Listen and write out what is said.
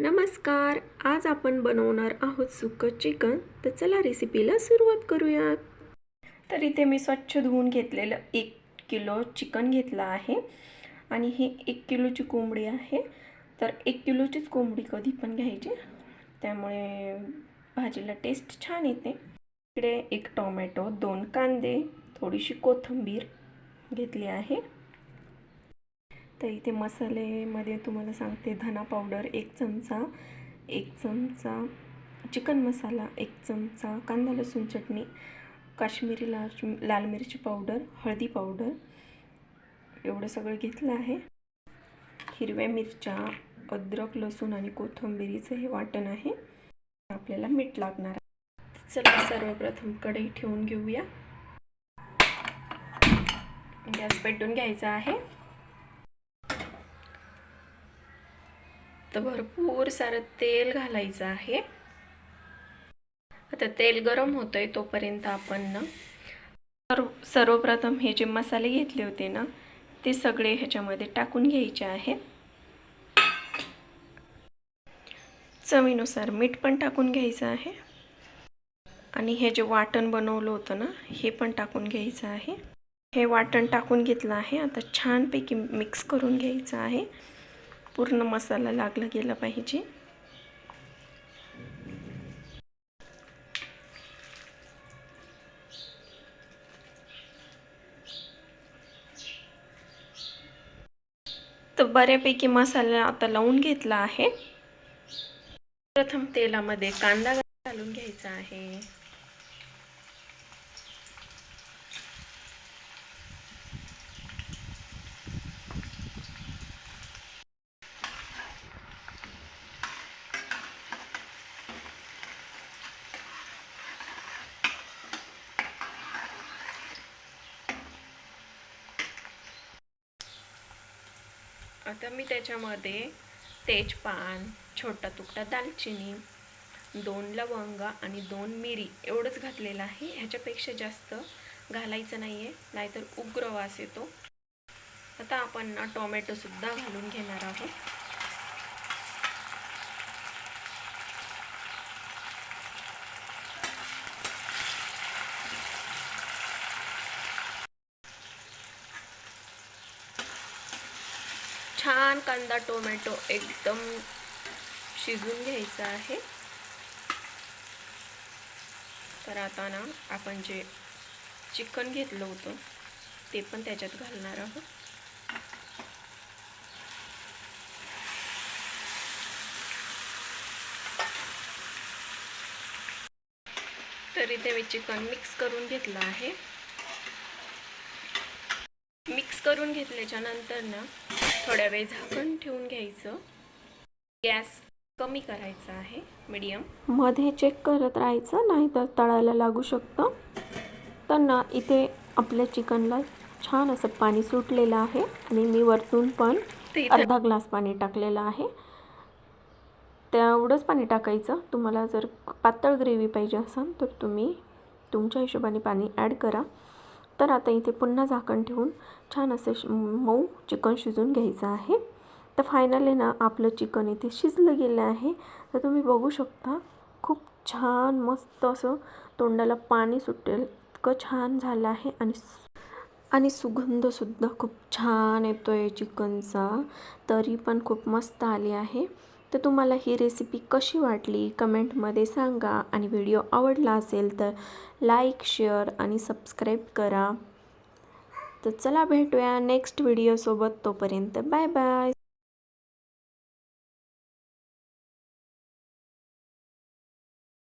नमस्कार आज आपण बनवणार आहोत सुकं चिकन. तर चला रेसिपीला सुरुवात करूयात. तर इथे मी स्वच्छ धुवून घेतलेलं एक किलो चिकन घेतलं आहे. आणि ही एक किलोची कोंबडी आहे. तर एक किलोचीच कोंबडी कधी पण घ्यायची. त्यामुळे भाजीला टेस्ट छान येते. इकडे एक टोमॅटो दोन कांदे थोडीशी कोथिंबीर घेतली आहे. तर इथे मसालेमध्ये तुम्हाला सांगते धना पावडर एक चमचा एक चमचा चिकन मसाला एक चमचा कांदा लसूण चटणी काश्मीरी लाल लाल मिरची पावडर हळदी पावडर एवढं सगळं घेतलं आहे. हिरव्या मिरच्या अद्रक लसूण आणि कोथिंबिरीचं हे वाटण आहे. आपल्याला मीठ लागणार आहे. चला सर्वप्रथम कढई ठेवून घेऊया. गॅस पेटून घ्यायचा आहे. तर भरपूर सारं तेल घालायचं आहे. आता तेल गरम होतंय तोपर्यंत आपण ना सर्व सर्वप्रथम हे जे मसाले घेतले होते ना ते सगळे ह्याच्यामध्ये टाकून घ्यायचे आहेत. चवीनुसार मीठ पण टाकून घ्यायचं आहे. आणि हे जे वाटण बनवलं होतं ना हे पण टाकून घ्यायचं आहे. हे वाटण टाकून घेतलं आहे. आता छानपैकी मिक्स करून घ्यायचं आहे. पूर्ण मसाला लागला गेला पाहिजे. तर बऱ्यापैकी मसाला आता लावून घेतला आहे. प्रथम तेलामध्ये कांदा घालून घ्यायचा आहे. आता मी त्याच्यामध्ये तेजपान छोटा तुकडा दालचिनी दोन लवंग आणि दोन मिरी एवढंच घातलेलं आहे. ह्याच्यापेक्षा जास्त घालायचं नाही आहे नाहीतर उग्र वास येतो. आता आपण टोमॅटोसुद्धा घालून घेणार आहोत. छान कांदा टोमॅटो एकदम शिजून घ्यायचा आहे. तर आता ना आपण जे चिकन घेतलं होतं ते पण त्याच्यात घालणार आहोत. तर इथे मी चिकन मिक्स करून घेतलं आहे. मिक्स करून घेतल्याच्या नंतर ना थोड्या वेळ झाकण ठेवून घ्यायचं. गॅस कमी करायचा आहे मीडियम. मध्ये चेक करत राहायचं नाही तर तळायला लागू शकतं. तर ना इथे आपल्या चिकनला छान असं पाणी सुटलेलं आहे आणि मी वरतून पण अर्धा ग्लास पाणी टाकलेलं आहे. तेवढंच पाणी टाकायचं. तुम्हाला जर पातळ ग्रेव्ही पाहिजे असेल तर तुम्ही तुमच्या हिशोबाने पाणी ॲड करा. तर आता इथे पुन्हा झाकण ठेवून छान असे मऊ चिकन शिजून घ्यायचं आहे. तर फायनली ना आपलं चिकन इथे शिजलं गेलं आहे. तर तुम्ही बघू शकता खूप छान मस्त असं तोंडाला पाणी सुटेल इतकं छान झालं आहे आणि आणि सुगंधसुद्धा खूप छान येतो आहे चिकनचा तरी पण खूप मस्त आली आहे. तर तुम्हाला ही रेसिपी कशी वाटली कमेंटमध्ये सांगा. आणि व्हिडिओ आवडला असेल तर लाईक शेअर आणि सबस्क्राईब करा. तर चला भेटूया नेक्स्ट व्हिडिओसोबत तोपर्यंत बाय बाय